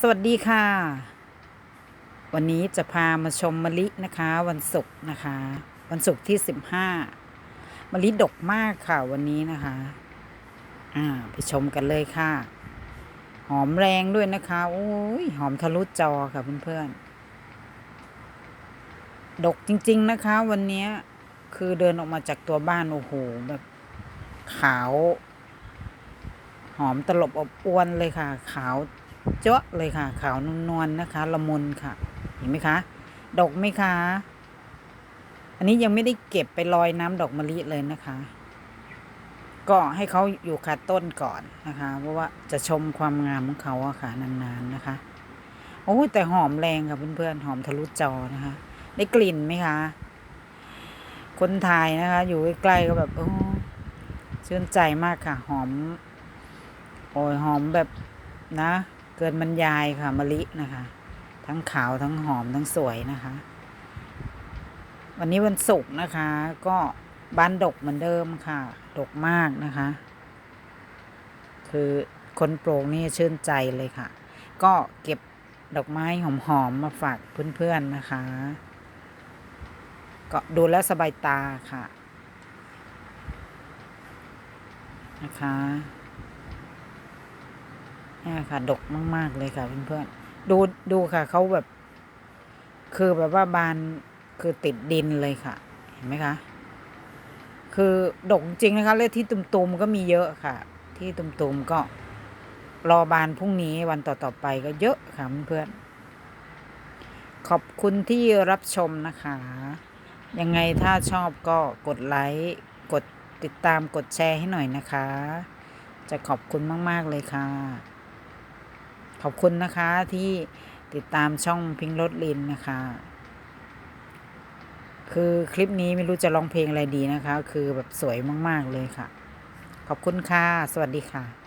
สวัสดีค่ะ วันนี้จะพามาชมมะลินะคะ วันศุกร์นะคะ วันศุกร์ที่สิบห้ามะลิดกมากค่ะวันนี้นะคะ อ่าไปชมกันเลยค่ะ หอมแรงด้วยนะคะโอ้ยหอมทะลุจอค่ะเพื่อนๆดกจริง ๆนะคะ วันนี้คือเดินออกมาจากตัวบ้านโอ้โหแบบขาว หอมตลบอบอวนเลยค่ะ ขาว เจาะเลยค่ะ ขาวนวลๆนะคะละมุนค่ะ เห็นไหมคะดอกไหมคะ อันนี้ยังไม่ได้เก็บไปลอยน้ำดอกมะลิเลยนะคะ ก็ให้เขาอยู่คาต้นก่อนนะคะ เพราะว่าจะชมความงามของเขาอะค่ะนานๆนะคะโอ้แต่หอมแรงค่ะเพื่อนๆหอมทะลุจอนะคะ ได้กลิ่นไหมคะ คนถ่ายนะคะ อยู่ใกล้ๆก็แบบโอ้ชื่นใจมากค่ะ หอม โอ้ยหอมแบบนะ เกินบรรยายค่ะมะลินะคะ ทั้งขาวทั้งหอมทั้งสวยนะคะ วันนี้วันศุกร์นะคะ ก็บ้านดกเหมือนเดิมค่ะ ดกมากนะคะ คือคนโปร่งนี่ชื่นใจเลยค่ะ ก็เก็บดอกไม้หอมๆมาฝากเพื่อนๆนะคะ ก็ดูแลสบายตาค่ะ นะคะ เนี่ยค่ะ ดกมาก ๆ เลยค่ะเพื่อนๆดูดูค่ะเขาแบบ คือแบบว่าบานคือติดดินเลยค่ะ เห็นไหมคะ คือดกจริงนะคะเลขที่ตุ่มๆก็มีเยอะค่ะ ที่ตุ่มๆก็รอบานพรุ่งนี้วันต่อๆไปก็เยอะค่ะเพื่อนๆขอบคุณที่รับชมนะคะ ยังไงถ้าชอบก็กดไลค์กดติดตามกดแชร์ให้หน่อยนะคะ จะขอบคุณมาก ๆ เลยค่ะ ขอบคุณนะคะที่ติดตามช่องพิงรถลินนะคะ คือคลิปนี้ไม่รู้จะร้องเพลงอะไรดีนะคะ คือแบบสวยมาก ๆ เลยค่ะ ขอบคุณค่ะ สวัสดีค่ะ